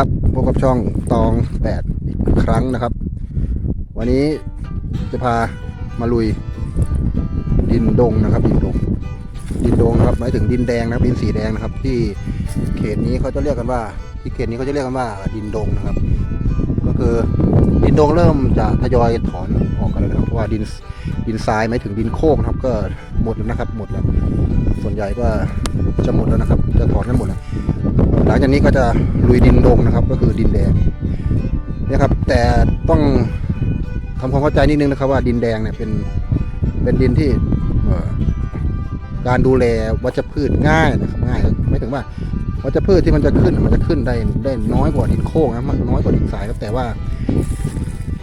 ครับพบกับช่องตองแปดอีกครั้งนะครับ วันนี้จะพามาลุย ดินดงนะครับ ดินดง ดินดงนะครับหมายถึงดินแดงนะครับดินสีแดงนะครับ ที่เขตนี้เขาจะเรียกกันว่า ที่เขตนี้เขาจะเรียกกันว่า ดินดงนะครับ ก็คือดินดงเริ่มจะทยอยถอนออกกันแล้วนะครับเพราะว่าดินดินทรายหมายถึงดินโคกนะครับ ก็หมดแล้วนะครับ หมดแล้ว ส่วนใหญ่ก็จะหมดแล้วนะครับ จะถอนกันหมดแล้ว หลังจากนี้ก็จะลุยดินดงนะครับ ก็คือดินแดงเนี่ยครับ แต่ต้องทำความเข้าใจนิดนึงนะครับว่าดินแดงเนี่ยเป็นเป็นดินที่การดูแลวัชพืชง่ายนะครับง่ายไม่ถึงว่าวัชพืชที่มันจะขึ้นมันจะขึ้นได้ได้น้อยกว่าดินโค้งนะมันน้อยกว่าดินทรายครับแต่ว่า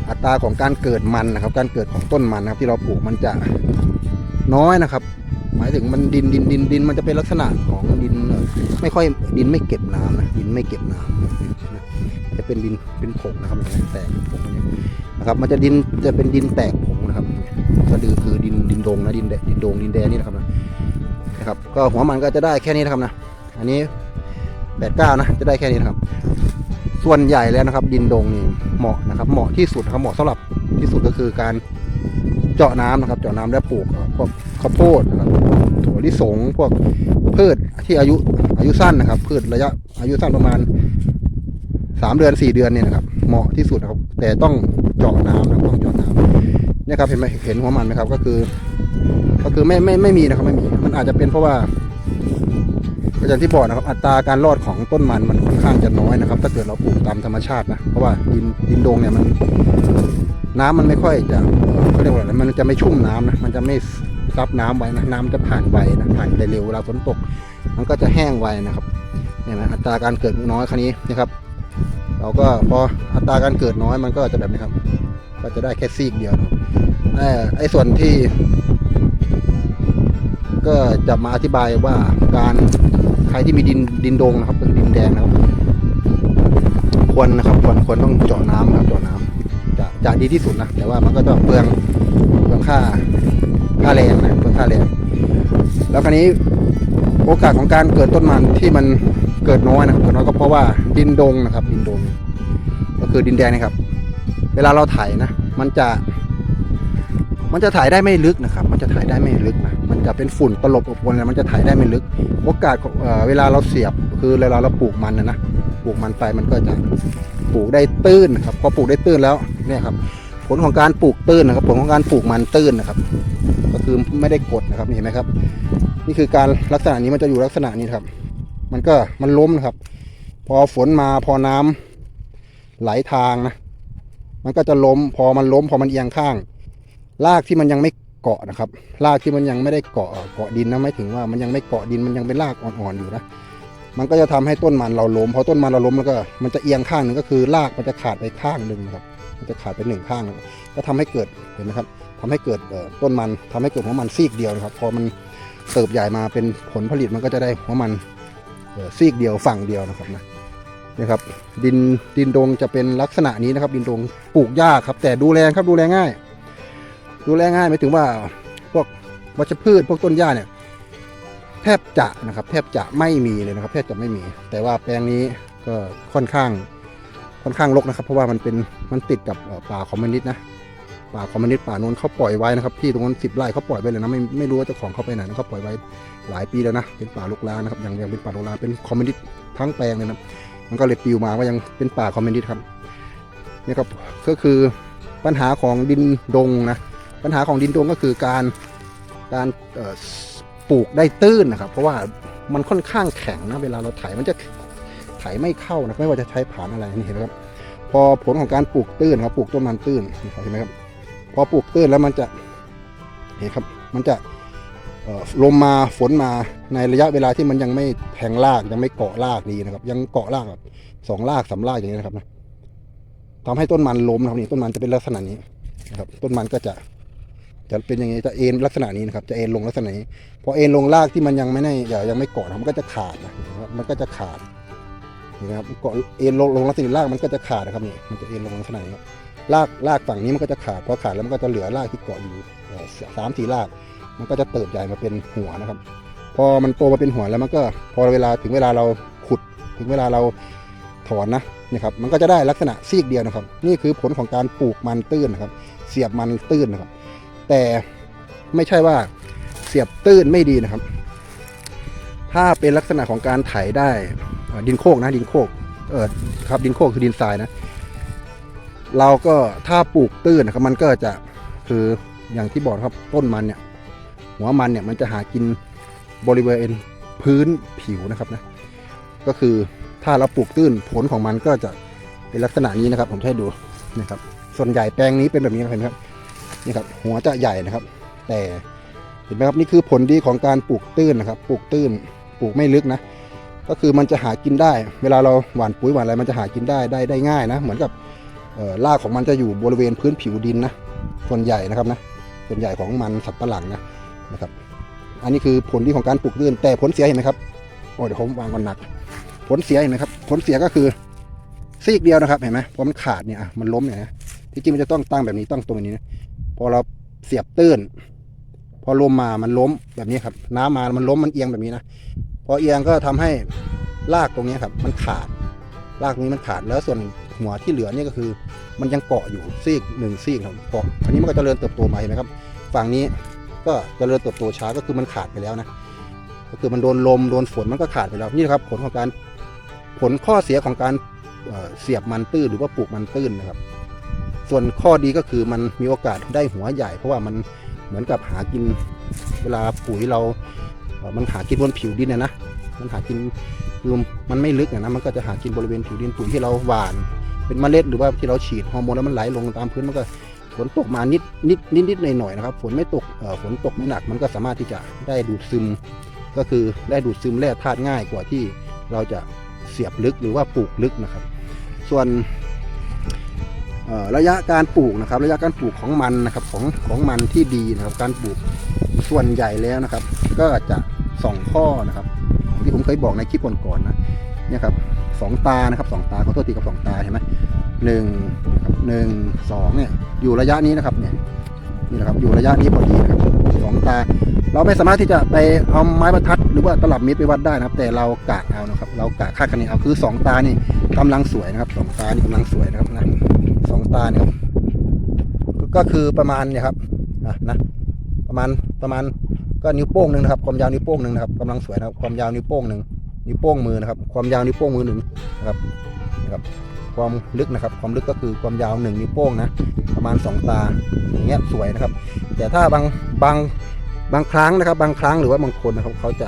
อัตราของการเกิดมันนะครับ การเกิดของต้นมันนะครับ ที่เราปลูกมันจะน้อยนะครับ หมายถึงมันดินดินดินดินมันจะเป็นลักษณะของดิน ไม่ค่อยดินไม่เก็บน้ำนะดินไม่เก็บน้ำจะเป็นดินเป็นผงนะครับอย่างนี้แตกผงนี้นะครับ มันจะดินจะเป็นดินแตกผงนะครับก็คือคือดินดินโดงนะดินแดดินโดงดินแดงนี่นะครับนะนะครับ ก็หัวมันก็จะได้แค่นี้นะครับนะอันนี้แปดเก้านะจะได้แค่นี้นะครับ ส่วนใหญ่แล้วนะครับ ดินโดงนี่เหมาะนะครับ เหมาะที่สุดนะครับเหมาะสำหรับที่สุดก็คือการเจาะน้ำนะครับ เจาะน้ำและปลูกเวกข้าวโพดนะครับถั่วลิสงพวกพืชที่อายุอายุสั้นนะครับ พืชระยะอายุสั้นประมาณสามเดือนสี่เดือนเนี่ยนะครับ เหมาะที่สุดนะครับ แต่ต้องเจาะน้ำนะต้องเจาะน้ำเนี่ยครับเห็นไหมเห็นหัวมันไหมครับ ก็คือ ก็คือไม่ไม่ไม่มีนะครับไม่มี มันอาจจะเป็นเพราะว่าก็อย่างที่บอกนะครับ อัตราการรอดของต้นมันมันค่อนข้างจะน้อยนะครับ ถ้าเกิดเราปลูกตามธรรมชาตินะเพราะว่าดินดินดงเนี่ยมันน้ำมันไม่ค่อยจะเขาเรียกว่าอะไรมันจะไม่ชุ่มน้ำนะมันจะไม่ ซับน้ำไว้นะน้ำจะผ่านไวนะผ่านไปเร็วเวลาฝนตก มันก็จะแห้งไวนะครับเนี่ยนะอัตราการเกิดน้อยครั้นี้นะครับ เราก็พออัตราการเกิดน้อยมันก็จะแบบนี้ครับ ก็จะได้แค่ซีกเดียวนะครับเอ่อไอ้ส่วนที่ ก็จะมาอธิบายว่าการใครที่มีดินดินดงนะครับเป็นดินแดงนะครับควรนะครับควรควรต้องเจาะน้ำครับเจาะน้ำจะจะดีที่สุดนะแต่ว่ามันก็จะเปลืองเปลืองค่า ค่าแรงนะเปลืองค่าแรงแล้วคราวนี้โอกาสของการเกิดต้นมันที่มันเกิดน้อยนะครับเกิดน้อยก็เพราะว่าดินดงนะครับ ดินดง ก็คือดินแดงนะครับ เวลาเราไถนะ มันจะ มันจะถ่ายได้ไม่ลึกนะครับ มันจะถ่ายได้ไม่ลึกนะมันจะเป็นฝุ่นตลบอบอวนอะไรมันจะถ่ายได้ไม่ลึก โอกาสเเวลาเราเสียบคือเวลาเราปลูกมันนะนะปลูกมันไปมันก็จะปลูกได้ตื้นนะครับพอปลูกได้ตื้นแล้วเนี่ยครับ ผลของการปลูกตื้นนะครับ ผลของการปลูกมันตื้นนะครับ ก็คือไม่ได้กดนะครับเห็นไหมครับ นี่คือการลักษณะนี้มันจะอยู่ลักษณะนี้ครับ มันก็มันล้มนะครับ พอฝนมาพอน้ำไหลทางนะมันก็จะล้ม พอมันล้ม พอมันเอียงข้างรากที่มันยังไม่เกาะนะครับรากที่มันยังไม่ได้เกาะเกาะดินนะไม่ถึงว่ามันยังไม่เกาะดินมันยังเป็นรากอ่อนๆอยู่นะมันก็จะทำให้ต้นมันเราล้มพอต้นมันเราล้มแล้วก็มันจะเอียงข้างหนึ่งก็คือรากมันจะขาดไปข้างหนึ่งนะครับ มันจะขาดไปหนึ่งข้างก็ทำให้เกิดเห็นไหมครับ ทำให้เกิดต้นมันทำให้เกิดหัวมันซีกเดียวนะครับ พอมันเติบใหญ่มาเป็นผลผลิตมันก็จะได้หัวมันซีกเดียวฝั่งเดียวนะครับนะนะครับดินดินดงจะเป็นลักษณะนี้นะครับ ดินดงปลูกยากครับ แต่ดูแลครับดูแลง่าย ดูแลง่ายหมายถึงว่าพวกวัชพืชพวกต้นหญ้าเนี่ยแทบจะนะครับ แทบจะไม่มีเลยนะครับ แทบจะไม่มี แต่ว่าแปลงนี้ก็ค่อนข้างค่อนข้างรกนะครับ เพราะว่ามันเป็นมันติดกับป่าคอมมิวนิสต์นะ ป่าคอมมิวนิสต์ป่าโน้นเขาปล่อยไว้นะครับที่ตรงนั้นสิบไร่เขาปล่อยไว้เลยนะไม่ไม่รู้ว่าเจ้าของเขาไปไหนนะเขาปล่อยไว้หลายปีแล้วนะเป็นป่าลุกล้างนะครับยังยังเป็นป่าลุกล้างเป็นคอมมิวนิสต์ทั้งแปลงเลยนะมันก็เลยปลิวมาว่ายังเป็นป่าคอมมิวนิสต์ครับนี่ครับก็คือปัญหาของดินดงนะปัญหาของดินดงก็คือการการปลูกได้ตื้นนะครับ เพราะว่ามันค่อนข้างแข็งนะเวลาเราไถมันจะไถไม่เข้านะไม่ว่าจะใช้ผานอะไรนี่เห็นไหมครับพอผลของการปลูกตื้นครับปลูกต้นมันตื้นนี่ครับเห็นไหมครับ พอปลูกตื้นแล้วมันจะเห็นครับมันจะลมมาฝนมาในระยะเวลาที่มันยังไม่แทงรากยังไม่เกาะรากดีนะครับ ยังเกาะรากแบบสองรากสามรากอย่างนี้นะครับนะทำให้ต้นมันล้มนะครับนี่ต้นมันจะเป็นลักษณะนี้นะครับ ต้นมันก็จะจะเป็นอย่างนี้จะเอ็นลักษณะนี้นะครับ จะเอ็นลงลักษณะนี้พอเอ็นลงรากที่มันยังไม่ได้ยังไม่เกาะมันก็จะขาดนะมันก็จะขาดนี่นะครับเกาะเอ็นลงลงลักษณะรากมันก็จะขาดนะครับนี่มันจะเอ็นลงลักษณะนี้ครับ รากรากฝั่งนี้มันก็จะขาดพอขาดแล้วมันก็จะเหลือรากที่เกาะอยู่สามสี่ราก มันก็จะเติบใหญ่มาเป็นหัวนะครับ พอมันโตมาเป็นหัวแล้วมันก็พอเวลาถึงเวลาเราขุด ถึงเวลาเราถอนนะนะครับมันก็จะได้ลักษณะซีกเดียวนะครับ นี่คือผลของการปลูกมันตื้นนะครับ เสียบมันตื้นนะครับ แต่ไม่ใช่ว่าเสียบตื้นไม่ดีนะครับ ถ้าเป็นลักษณะของการไถได้ดินโคกนะดินโคกเออครับดินโคกคือดินทรายนะ เราก็ถ้าปลูกตื้นนะครับมันก็จะคืออย่างที่บอกนะครับต้นมันเนี่ย หัวมันเนี่ยมันจะหากินบริเวณพื้นผิวนะครับนะก็คือถ้าเราปลูกตื้นผลของมันก็จะเป็นลักษณะนี้นะครับ ผมจะให้ดูนะครับ ส่วนใหญ่แปลงนี้เป็นแบบนี้นะครับเห็นไหมครับนี่ครับ หัวจะใหญ่นะครับ แต่เห็นไหมครับนี่คือผลดีของการปลูกตื้นนะครับ ปลูกตื้น ปลูกไม่ลึกนะ ก็คือมันจะหากินได้ เวลาเราหว่านปุ๋ยหว่านอะไรมันจะหากินได้ได้ได้ง่ายนะ เหมือนกับ รากของมันจะอยู่บริเวณพื้นผิวดินนะส่วนใหญ่นะครับนะส่วนใหญ่ของมันสับปะหลังนะนะครับ อันนี้คือผลดีของการปลูกตื้นแต่ผลเสียเห็นไหมครับโอ้เดี๋ยวผมวางก่อนหนัก ผลเสียเห็นไหมครับ ผลเสียก็คือซีกเดียวนะครับเห็นไหมพอมันขาดเนี่ยอะมันล้มเนี่ยนะที่จริงมันจะต้องตั้งแบบนี้ตั้งตรงนี้นะพอเราเสียบตื้น พอลมมามันล้มแบบนี้ครับ น้ำมามันล้มมันเอียงแบบนี้นะพอเอียงก็ทำให้รากตรงนี้ครับ มันขาดรากตรงนี้มันขาดแล้วส่วน หัวที่เหลือเนี่ยก็คือ มันยังเกาะอยู่ซีกหนึ่งซีกครับเกาะอันนี้มันก็จเจริญเติบโตมาเห็นไหมครับ ฝั่งนี้ก็เจริญเติบโตช้าก็คือมันขาดไปแล้วนะก็คือมันโดนลมโดนฝนมันก็ขาดไปแล้วนี่นะครับผลของการผลข้อเสียของการเเสียบมันตื้นหรือว่าปลูกมันตื้นนะครับ ส่วนข้อดีก็คือมันมีโอกาสได้หัวใหญ่ เพราะว่ามันเหมือนกับหากินเวลาปุ๋ยเรา มันหากินบนผิวดินนะนะ มันหากินคือมันไม่ลึกนะมันก็จะหากินบริเวณผิวดินปุ๋ยที่เราหว่าน เป็นเมล็ดหรือว่าที่เราฉีดฮอร์โมนแล้วมันไหลลงตามพื้นมันก็ฝนตกมานิดนิดนิดนิดหน่อยหน่อยนะครับฝนไม่ตกเอ่อฝนตกไม่หนักมันก็สามารถที่จะได้ดูดซึม ก็คือได้ดูดซึมแร่ธาตุง่ายกว่าที่เราจะเสียบลึกหรือว่าปลูกลึกนะครับ ส่วนระยะการปลูกนะครับ ระยะการปลูกของมันนะครับของของมันที่ดีนะครับ การปลูกส่วนใหญ่แล้วนะครับ ก็จะสองข้อนะครับ ที่ผมเคยบอกในคลิปก่อนๆนะเนี่ยครับ สองตานะครับสองตาขอโทษทีกับสองตาเห็นไหมหนึ่งหนึ่งสองเนี่ยอยู่ระยะนี้นะครับเนี่ยนี่นะครับอยู่ระยะนี้พอดีนะครับสองตา เราไม่สามารถที่จะไปเอาไม้บรรทัด หรือว่าตลับเมตรไปวัดได้นะครับ แต่เรากะเอานะครับ เรากะค่าคะแนนเอาคือสองตานี่กำลังสวยนะครับสองตานี่กำลังสวยนะครับนะสองตาเนี่ยครับก็คือประมาณเนี่ยครับอะนะประมาณประมาณก็นิ้วโป้งหนึ่งนะครับความยาวนิ้วโป้งหนึ่งนะครับกำลังสวยนะครับความยาวนิ้วโป้งหนึ่ง นิ้วโป้งมือนะครับ ความยาวนิ้วโป้งมือหนึ่งนะครับนะครับความลึกนะครับ ความลึกก็คือความยาวหนึ่งนิ้วโป้งนะประมาณสองตาอย่างเงี้ยสวยนะครับ แต่ถ้าบางบางบางครั้งนะครับ บางครั้งหรือว่าบางคนนะครับเขาจะ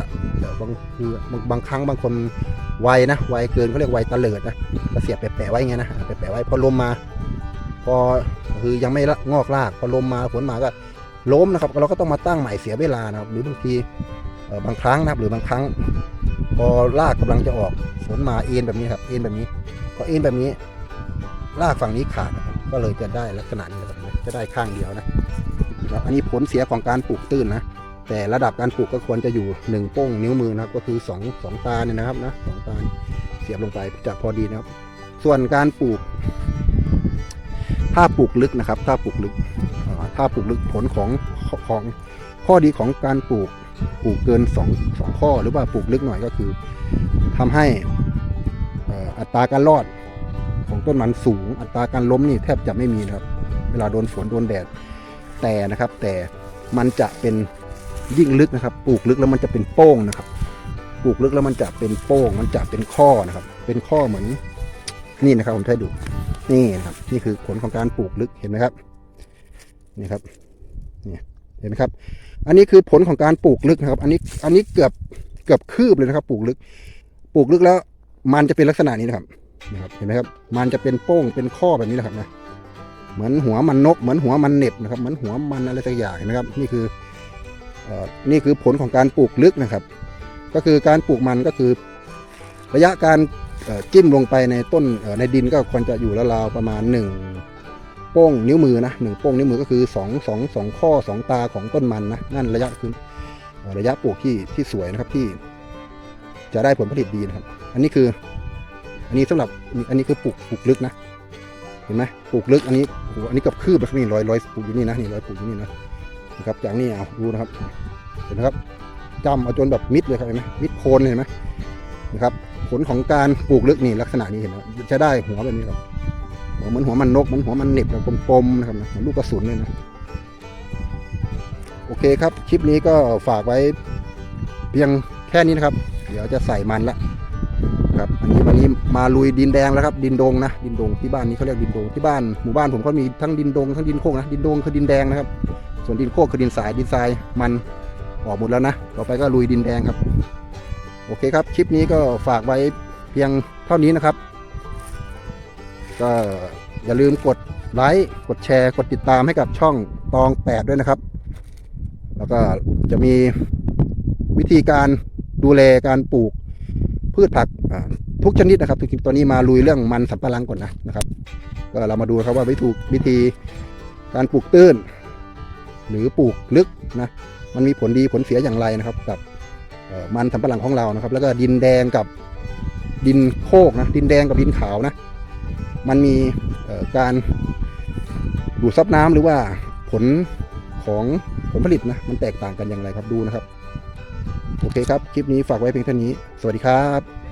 บางคือบางบางครั้งบางคนไวนะไวเกินเขาเรียกไวตะเลิดนะก็เสียบแปะๆไว้ไงนะแปะๆไว้พอลมมา พอคือยังไม่ละงอกรากพอลมมาฝนมาก็ล้มนะครับเราก็ต้องมาตั้งใหม่เสียเวลานะครับหรือบางทีบางครั้งนะครับหรือบางครั้ง พอรากกำลังจะออกฝนมาเอ็นแบบนี้ครับเอ็นแบบนี้พอเอ็นแบบนี้รากฝั่งนี้ขาดก็เลยจะได้ลักษณะนี้นะครับจะได้ข้างเดียวนะครับอันนี้ผลเสียของการปลูกตื้นนะแต่ระดับการปลูกก็ควรจะอยู่หนึ่งโป้งนิ้วมือนะครับก็คือสองสองตาเนี่ยนะครับนะสองตาเสียบลงไปจะพอดีนะครับ ส่วนการปลูก ถ้าปลูกลึกนะครับ ถ้าปลูกลึกถ้าปลูกลึกผลของของข้อดีของการปลูก ปลูกเกินสองสองข้อหรือว่าปลูกลึกหน่อยก็คือทำให้อัตราการรอดของต้นมันสูง อัตราการล้มนี่แทบจะไม่มีนะครับ เวลาโดนฝนโดนแดดแต่นะครับ แต่มันจะเป็นยิ่งลึกนะครับ ปลูกลึกแล้วมันจะเป็นโป้งนะครับ ปลูกลึกแล้วมันจะเป็นโป้ง มันจะเป็นข้อนะครับ เป็นข้อเหมือนนี่นะครับผมให้ดูนี่นะครับ นี่คือผลของการปลูกลึกเห็นไหมครับนี่ครับนี่ เห็นไหมครับ อันนี้คือผลของการปลูกลึกนะครับ อันนี้อันนี้เกือบเกือบคืบเลยนะครับ ปลูกลึก ปลูกลึกแล้ว มันจะเป็นลักษณะนี้นะครับนะครับ เห็นไหมครับ มันจะเป็นโป้งเป็นข้อแบบนี้แหละครับนะ เหมือนหัวมันนก เหมือนหัวมันเน็บนะครับ เหมือนหัวมันอะไรสักอย่างเห็นะครับ นี่คือนี่คือผลของการปลูกลึกนะครับ ก็คือการปลูกมันก็คือ ระยะการจิ้มลงไปในต้นในดินก็ควรจะอยู่ราวๆประมาณหนึ่ง โป้งนิ้วมือนะหนึ่งโป้งนิ้วมือก็คือสองสองสองข้อสองตาของต้นมันนะนั่นระยะคือระยะปลูกที่ที่สวยนะครับที่ จะได้ผลผลิตดีนะครับ อันนี้คือ อันนี้สำหรับอันนี้คือปลูกปลูกลึกนะเห็นไหมปลูกลึกอันนี้โอ้อันนี้กับคืบนะครับนี่รอยรอยปลูกอยู่นี่นะนี่รอยปลูกอยู่นี่นะนะครับจากนี่เอาดูนะครับเห็นไหมครับจำเอาจนแบบมิดเลยครับเห็นไหมมิดโคนเลยเห็นไหมนะครับ ผลของการปลูกลึกนี่ลักษณะนี้เห็นไหมจะได้หัวแบบนี้ครับ หัวเหมือนหัวมันนกเหมือนหัวมันเน็บแบบกลมๆนะครับเหมือนลูกกระสุนเลยนะโอเคครับคลิปนี้ก็ฝากไว้เพียงแค่นี้นะครับ เดี๋ยวจะใส่มันละครับอันนี้วันนี้มาลุยดินแดงแล้วครับดินดงนะดินดงที่บ้านนี้เขาเรียกดินดงที่บ้านหมู่บ้านผมก็มีทั้งดินดงทั้งดินโคกนะดินดงคือดินแดงนะครับ ส่วนดินโคกคือดินทรายดินทรายมันออกหมดแล้วนะต่อไปก็ลุยดินแดงครับ โอเคครับคลิปนี้ก็ฝากไว้เพียงเท่านี้นะครับ ก็อย่าลืมกดไลค์กดแชร์ กดติดตามให้กับช่องตอง8ด้วยนะครับ แล้วก็จะมีวิธีการดูแลการปลูกพืชผักทุกชนิดนะครับทุกชนิดตอนนี้มาลุยเรื่องมันสำปะหลังก่อนนะนะครับ ก็เรามาดูครับว่าวิธีวิธีการปลูกตื้น หรือปลูกลึกนะมันมีผลดีผลเสียอย่างไรนะครับ กับมันสำปะหลังของเรานะครับ แล้วก็ดินแดงกับดินโคกนะดินแดงกับดินขาวนะ มันมีการดูดซับน้ำหรือว่าผลของผลผลิตนะมันแตกต่างกันอย่างไรครับดูนะครับ โอเคครับ คลิปนี้ฝากไว้เพียงเท่านี้ สวัสดีครับ